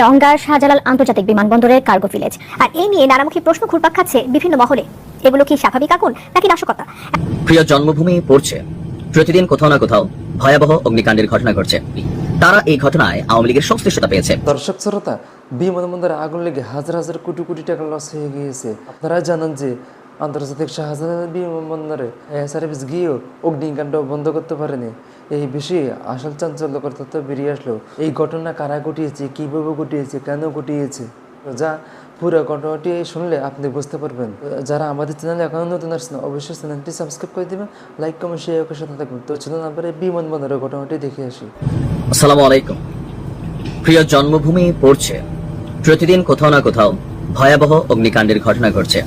অঙ্গার শাহজালাল আন্তর্জাতিক বিমানবন্দরের cargo village. আর এই নিয়ে নানামুখী প্রশ্ন ঘুরপাক খাচ্ছে বিভিন্ন মহলে। এগুলো কি স্বাভাবিক আগুন নাকি নাশকতা? প্রিয় জন্মভূমি পড়ছে। প্রতিদিন কোথাও না কোথাও ভয়াবহ অগ্নিকাণ্ডের ঘটনা ঘটছে। তারা এই ঘটনায় আওয়ামী লীগের সংশ্লিষ্টতা পেয়েছে। দর্শক শ্রোতা বিমানবন্দরে আগুন লেগে হাজার হাজার কোটি কোটি টাকা লস হয়ে গিয়েছে। আপনারা জানেন যে আন্তর্জাতিক শাহজালাল বিমানবন্দরে সার্ভিস গিয়েও অগ্নিকাণ্ড বন্ধ করতে পারেনি। এই বিষয়ে আসল চাঞ্চল্যকর তথ্য বেরিয়ে আসলো। এই ঘটনা কারা ঘটিয়েছে, কীভাবে ঘটিয়েছে, কেন ঘটিয়েছে, যা পুরো ঘটনাটি শুনলে আপনি বুঝতে পারবেন। যারা আমাদের চ্যানেলে এখনও নতুন আসছেন, অবশ্যই চ্যানেলটি সাবস্ক্রাইব করে দেবেন, লাইক, কমেন্ট, শেয়ার সাথে থাকবেন। তো চলুন আমরা বিমানবন্দরের ঘটনাটি দেখে আসি। আসসালামু আলাইকুম। প্রিয় জন্মভূমি পড়ছে। প্রতিদিন কোথাও না কোথাও ভয়াবহ অগ্নিকাণ্ডের ঘটনা ঘটছে।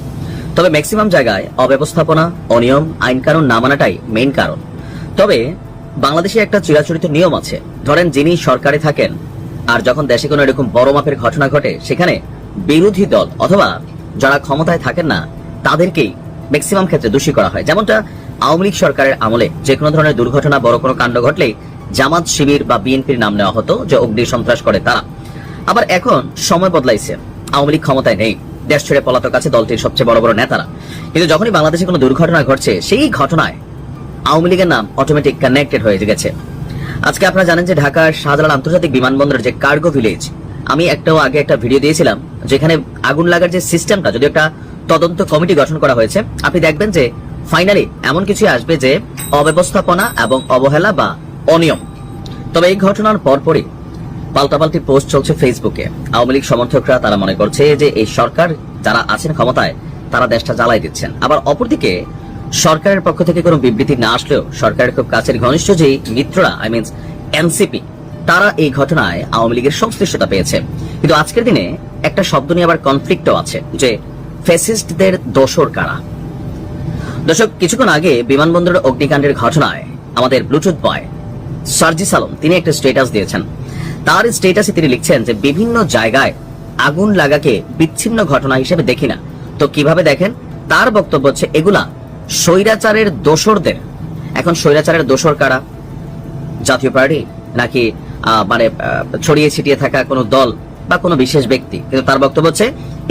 তবে ম্যাক্সিমাম জায়গায় অব্যবস্থাপনা, অনিয়ম আইন কানুন না মানাটাই মেইন কারণ। তবে বাংলাদেশে একটা চিরাচরিত নিয়ম আছে। ধরেন যিনি সরকারে থাকেন, আর যখন দেশে কোনো এরকম বড় মাপের ঘটনা ঘটে, সেখানে বিরোধী দল অথবা যারা ক্ষমতায় থাকেন না, তাদেরকেই ম্যাক্সিমাম ক্ষেত্রে দোষী করা হয়। যেমনটা আওয়ামী লীগ সরকারের আমলে যে কোনো ধরনের দুর্ঘটনা, বড় কোনো কাণ্ড ঘটলেই জামাত শিবির বা বিএনপির নাম নেওয়া হতো যে অগ্নি সন্ত্রাস করে তারা। আবার এখন সময় বদলাইছে। আওয়ামী লীগ ক্ষমতায় নেই। দেশ ছেড়ে পলাতক আছে দলটির সবচেয়ে বড় বড় নেতারা। কিন্তু যখনই বাংলাদেশে কোনো দুর্ঘটনা ঘটছে, সেই ঘটনায় আওয়ামী লীগের নাম অটোমেটিক কানেক্টেড হয়ে গেছে। আজকে আপনারা জানেন যে ঢাকার শাহজালাল আন্তর্জাতিক বিমানবন্দরের যে কার্গো ভিলেজ আমি একটাও আগে একটা ভিডিও দিয়েছিলাম, যেখানে আগুন লাগার যে সিস্টেমটা যদি একটা তদন্ত কমিটি গঠন করা হয়েছে, আপনি দেখবেন যে ফাইনালি এমন কিছু আসবে যে অব্যবস্থাপনা এবং অবহেলা বা অনিয়ম। তবে এই ঘটনার পরপরই পাল্টাপাল্টি পোস্ট চলছে ফেসবুকে। আওয়ামী লীগ সমর্থকরা তারা মনে করছে যে এই সরকার যারা আছেন ক্ষমতায়, তারা দেশটা জ্বালাই দিচ্ছেন। আবার অপরদিকে, সরকারের পক্ষ থেকে কোনো বিবৃতি না আসলেও সরকারের খুব কাছের ঘনিষ্ঠ যে মিত্ররা আই মিনস এনসিপি তারা এই ঘটনায় আওয়ামী লীগের সংশ্লিষ্টতা পেয়েছে। কিন্তু আজকের দিনে একটা শব্দ নিয়ে আবার কনফ্লিক্টও আছে যে ফেসিস্টদের দোষর কারা? দর্শক, কিছুক্ষণ আগে বিমানবন্দরের অগ্নিকাণ্ডের ঘটনায় আমাদের ব্লুটুথ বয় সার্জি সালম, তিনি একটা স্টেটাস দিয়েছেন। তার স্টেটাসে তিনি লিখছেন যে বিভিন্ন জায়গায় আগুন লাগাকে বিচ্ছিন্ন ঘটনা হিসেবে দেখি না। তো কীভাবে দেখেন? তার বক্তব্য হচ্ছে, এগুলা স্বৈরাচারের দোসরদের। এখন স্বৈরাচারের দোসর কারা? জাতীয় পার্টি? নাকি মানে ছড়িয়ে ছিটিয়ে থাকা কোনো দল বা কোনো বিশেষ ব্যক্তি? কিন্তু তার বক্তব্য হচ্ছে,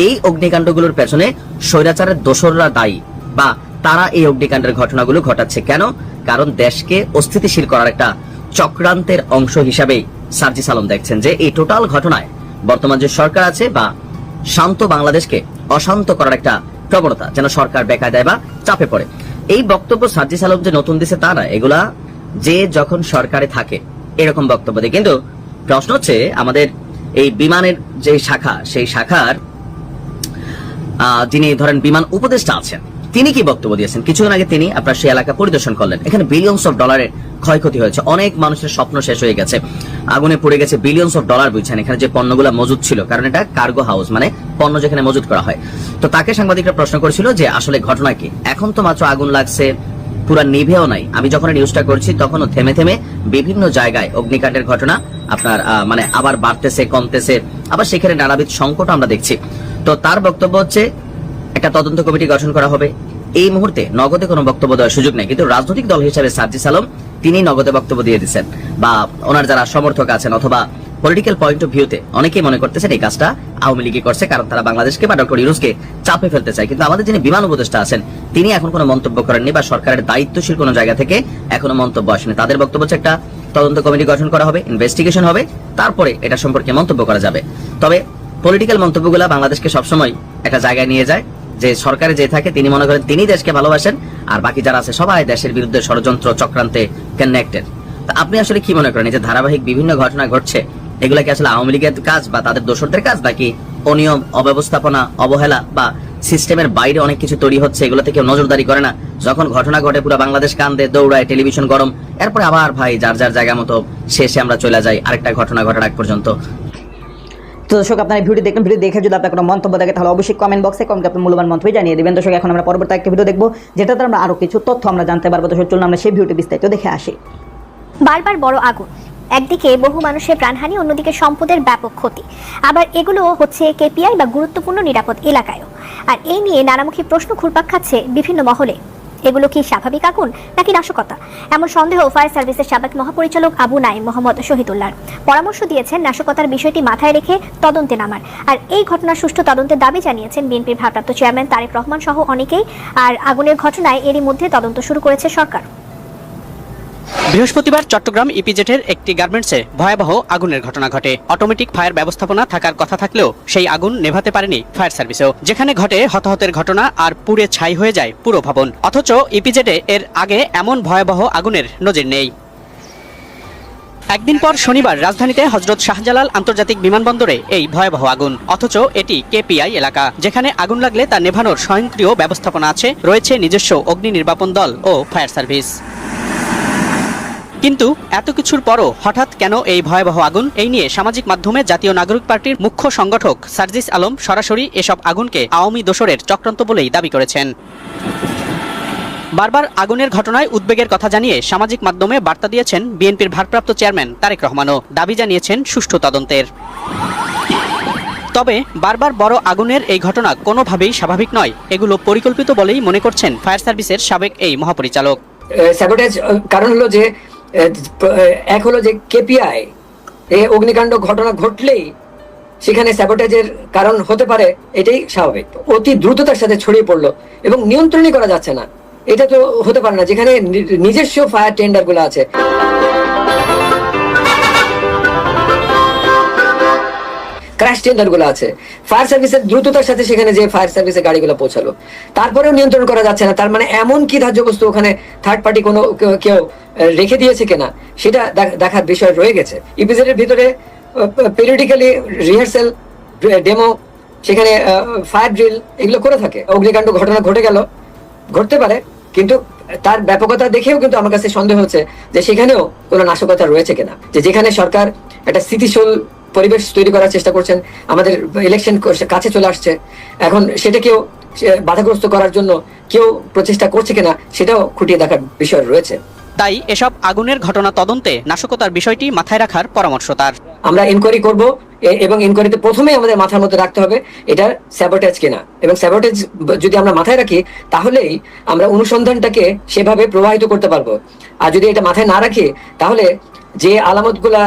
এই অগ্নিকাণ্ডগুলোর পেছনে স্বৈরাচারের দোসররা দায়ী বা তারা এই অগ্নিকাণ্ডের ঘটনাগুলো ঘটাচ্ছে। কেন? কারণ দেশকে অস্থিতিশীল করার একটা চক্রান্তের অংশ হিসাবেই সার্জি সালম দেখছেন যে এই টোটাল ঘটনায় বর্তমান যে সরকার আছে বা শান্ত বাংলাদেশকে অশান্ত করার একটা প্রবণতা, যেন সরকার বেকায়দায় বা চাপে পড়ে। এই বক্তব্য সার্জি সালম যে নতুন দিছে তা না এগুলা যে যখন সরকারে থাকে, এরকম বক্তব্য দেয়। কিন্তু প্রশ্ন হচ্ছে, আমাদের এই বিমানের যে শাখা, সেই শাখার যিনি ধরেন বিমান উপদেষ্টা আছেন তিনি কি বক্তব্য দিয়েছেন? কিছুক্ষণ আগে তিনি আপনার সেই এলাকা পরিদর্শন করলেন। এখানে বিলিয়নস অফ ডলারের ক্ষয়ক্ষতি হয়েছে। অনেক মানুষের স্বপ্ন শেষ হয়ে গেছে। আগুনে পড়ে গেছে বিলিয়নস অফ ডলার বুঝছেন, এখানে যে পণ্যগুলো মজুদ ছিল। কারণ এটা কার্গো হাউস মানে পণ্য যেখানে মজুদ করা হয়। তো তাকে সাংবাদিকরা প্রশ্ন করেছিল যে, আসলে ঘটনা কি? এখন তো মাত্র আগুন লাগছে, পুরা নিভেও নাই। আমি যখন নিউজটা করছি, তখনও থেমে থেমে বিভিন্ন জায়গায় অগ্নিকাণ্ডের ঘটনা আপনার মানে আবার বাড়তেছে, কমতেছে। আবার সেখানে নানাবিধ সংকট আমরা দেখছি। তো তার বক্তব্য হচ্ছে একটা তদন্ত কমিটি গঠন করা হবে। এই মুহূর্তে নগদে কোনো বক্তব্য দেওয়ার সুযোগ নেই, কিন্তু রাজনৈতিক দল হিসেবে সার্জি সালম তিনি নগদে বক্তব্য দিয়ে দিচ্ছেন। বা ওনার যারা সমর্থক আছেন অথবা পলিটিক্যাল পয়েন্ট অফ ভিউতে অনেকেই মনে করতেছেন এই কাজটা আওয়ামী লীগই করছে, কারণ তারা বাংলাদেশকে বা ডক্টর ইউনুসকে চাপে ফেলতে চায়। কিন্তু আমাদের যিনি বিমান উপদেষ্টা আছেন, তিনি এখন কোনো মন্তব্য করেননি বা সরকারের দায়িত্বশীল কোনো জায়গা থেকে এখনও মন্তব্য আসেনি। তাদের বক্তব্য হচ্ছে একটা তদন্ত কমিটি গঠন করা হবে ইনভেস্টিগেশন হবে, তারপরে এটা সম্পর্কে মন্তব্য করা যাবে। তবে পলিটিক্যাল মন্তব্যগুলো বাংলাদেশকে সবসময় একটা জায়গায় নিয়ে যায়। যে সরকারে যে থাকে, তিনি মনে করেন তিনি দেশকে ভালোবাসেন, আর বাকি যারা আছে সবাই দেশের বিরুদ্ধে ষড়যন্ত্র চক্রান্তে কানেক্টেড তা আপনি আসলে কি মনে করেন যে ধারাবাহিক বিভিন্ন ঘটনা ঘটছে, এগুলা কি আসলে আওয়ামী লীগের কাজ বা তাদের দোষরদের কাজ, নাকি অনিয়ম, অব্যবস্থাপনা, অবহেলা বা সিস্টেমের বাইরে অনেক কিছু তৈরি হচ্ছে এগুলো থেকে নজরদারি করে না? যখন ঘটনা ঘটে পুরো বাংলাদেশ কান্দে, দৌড়ায়, টেলিভিশন গরম, এরপরে আবার ভাই যার যার জায়গা মতো শেষে আমরা চলে যাই, আরেকটা ঘটনা ঘটার আগ পর্যন্ত। তো দর্শক, আপনার ভিডিও দেখবেন, ভিডিও দেখে যদি আপনার কোনো মন্তব্য থাকে, তাহলে অবশ্যই কমেন্ট বক্সে কমেন্ট আপনার মূল্যবান মন্তব্য জানিয়ে দেবেন। দর্শক, এখন আমরা পরবর্তী একটা ভিডিও দেখব, যেটাতে আমরা আরও কিছু তথ্য আমরা জানতে পারব। দর্শক, চলুন আমরা সেই ভিডিওটি বিস্তারিত দেখে আসি। বারবার বড় আগুন। একদিকে বহু মানুষের প্রাণহানি, অন্যদিকে সম্পদের ব্যাপক ক্ষতি। আবার এগুলো হচ্ছে কেপিআই বা গুরুত্বপূর্ণ নিরাপদ এলাকায়ও। আর এই নিয়ে নানামুখী প্রশ্ন ঘুরপাক খাচ্ছে বিভিন্ন মহলে। এগুলো কি স্বাভাবিক আগুন নাকি নাশকতা? এমন সন্দেহ ফায়ার সার্ভিসের সাবেক মহাপরিচালক আবু নাইম মোহাম্মদ শহীদুল্লাহর। পরামর্শ দিয়েছেন, নাশকতার বিষয়টি মাথায় রেখে তদন্তে নামার। আর এই ঘটনার সুষ্ঠু তদন্তের দাবি জানিয়েছেন বিএনপির ভারপ্রাপ্ত চেয়ারম্যান তারেক রহমান সহ অনেকেই। আর আগুনের ঘটনায় এরই মধ্যে তদন্ত শুরু করেছে সরকার। বৃহস্পতিবার চট্টগ্রাম ইপিজেটের একটি গার্মেন্টসে ভয়াবহ আগুনের ঘটনা ঘটে। অটোমেটিক ফায়ার ব্যবস্থাপনা থাকার কথা থাকলেও সেই আগুন নেভাতে পারেনি ফায়ার সার্ভিসেও। যেখানে ঘটে হতাহতের ঘটনা আর পুড়ে ছাই হয়ে যায় পুরো ভবন। অথচ ইপিজেটে এর আগে এমন ভয়াবহ আগুনের নজির নেই। একদিন পর শনিবার রাজধানীতে হজরত শাহজালাল আন্তর্জাতিক বিমানবন্দরে এই ভয়াবহ আগুন। অথচ এটি কেপিআই এলাকা, যেখানে আগুন লাগলে তা নেভানোর স্বয়ংক্রিয় ব্যবস্থাপনা আছে, রয়েছে নিজস্ব অগ্নি নির্বাপন দল ও ফায়ার সার্ভিস। কিন্তু এত কিছুর পরও হঠাৎ কেন এই ভয়াবহ আগুন? এই নিয়ে সামাজিক মাধ্যমে জাতীয় নাগরিক পার্টির মুখ্য সংগঠক সার্জিস আলম সরাসরি এসব আগুনকে আওয়ামী দোসরের চক্রান্ত বলেই দাবি করেছেন। বারবার আগুনের ঘটনায় উদ্বেগের কথা জানিয়ে সামাজিক মাধ্যমে বার্তা দিয়েছেন বিএনপির ভারপ্রাপ্ত চেয়ারম্যান তারেক রহমানও। দাবি জানিয়েছেন সুষ্ঠু তদন্তের। তবে বারবার বড় আগুনের এই ঘটনা কোনোভাবেই স্বাভাবিক নয়, এগুলো পরিকল্পিত বলেই মনে করছেন ফায়ার সার্ভিসের সাবেক এই মহাপরিচালক। কারণ হলো যে এক হলো যে কেপিআই এ অগ্নিকাণ্ড ঘটনা ঘটলেই সেখানে স্যাবোটাইজের কারণ হতে পারে, এটাই স্বাভাবিক। অতি দ্রুততার সাথে ছড়িয়ে পড়ল এবং নিয়ন্ত্রণই করা যাচ্ছে না। এটা তো হতে পারে না, যেখানে নিজস্ব ফায়ার টেন্ডারগুলো আছে। ক্র্যাশ টেন্ডারগুলো আছে। ফায়ার সার্ভিসের দ্রুততার সাথে সেখানে যে ফায়ার সার্ভিসের গাড়িগুলো পৌঁছালো। তারপরেও নিয়ন্ত্রণ করা যাচ্ছে না। তার মানে এমন কি ধার্য বস্তু ওখানে থার্ড পার্টি কোনো কেউ- রেখে দিয়েছে কিনা, সেটা দেখার বিষয় রয়ে গেছে। ইপিজেড এর ভিতরে পেরিয়ডিক্যালি রিহার্সেল ডেমো সেখানে ফায়ার ড্রিল এগুলো করে থাকে। অগ্নিকাণ্ড ঘটনা ঘটে গেল। ঘটতে পারে, কিন্তু তার ব্যাপকতা দেখেও কিন্তু আমার কাছে সন্দেহ হচ্ছে যে সেখানেও কোনো নাশকতা রয়েছে কিনা। যে যেখানে সরকার একটা স্থিতিশীল পরিবেশ তৈরি করার চেষ্টা করছেন আমাদের ইলেকশন কাছে চলে আসছে। এখন সেটাকেও বাধাগ্রস্ত করার জন্য কেউ প্রচেষ্টা করছে কিনা সেটাও খুঁটিয়ে দেখার বিষয় রয়েছে। তাই এসব আগুনের ঘটনা তদন্তে নাশকতার বিষয়টি মাথায় রাখার পরামর্শ তার। আমরা ইনকোয়ারি করব এবং ইনকোয়ারিতে প্রথমেই আমাদের মাথার মধ্যে রাখতে হবে এটা স্যাবোটেজ কিনা। এবং স্যাবোটেজ যদি আমরা মাথায় রাখি তাহলেই আমরা অনুসন্ধানটাকে সেভাবে প্রবাহিত করতে পারব। আর যদি এটা মাথায় না রাখি তাহলে যে আলামতগুলা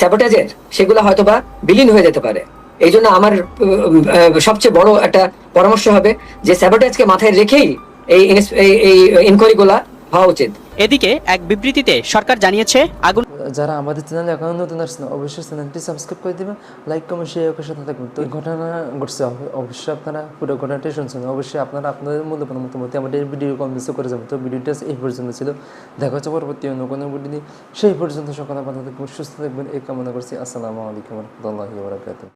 স্যাবোটেজের সেগুলো হয়তো বা বিলীন হয়ে যেতে পারে। এই জন্য আমার সবচেয়ে বড় একটা পরামর্শ হবে যে স্যাবোটাজকে মাথায় রেখেই এই এই ইনকোয়ারিগুলা হওয়া উচিত। এদিকে এক বিবৃতিতে সরকার জানিয়েছে, আগুন যারা আমাদের চ্যানেলে এখন নতুন আসছেন, অবশ্যই চ্যানেলটি সাবস্ক্রাইব করে দিবেন লাইক কমেন্ট শেয়ার করে সাথে থাকবেন। তো ঘটনা ঘটছে অবশ্যই আপনারা পুরো ঘটনাটি শুনছেন। অবশ্যই আপনারা আপনাদের মূল্যবান মতামত আমাদের ভিডিও কমেন্টস করে যাবেন। তো ভিডিওটা এই পর্যন্ত ছিল। দেখা হচ্ছে পরবর্তী অন্য কোনো ভিডিও নিয়ে। সেই পর্যন্ত সকলে থাকবেন, সুস্থ থাকবেন। এই কামনা করছি। আসসালামু আলাইকুম রহমতুল্লাহি বারাকাতুহ।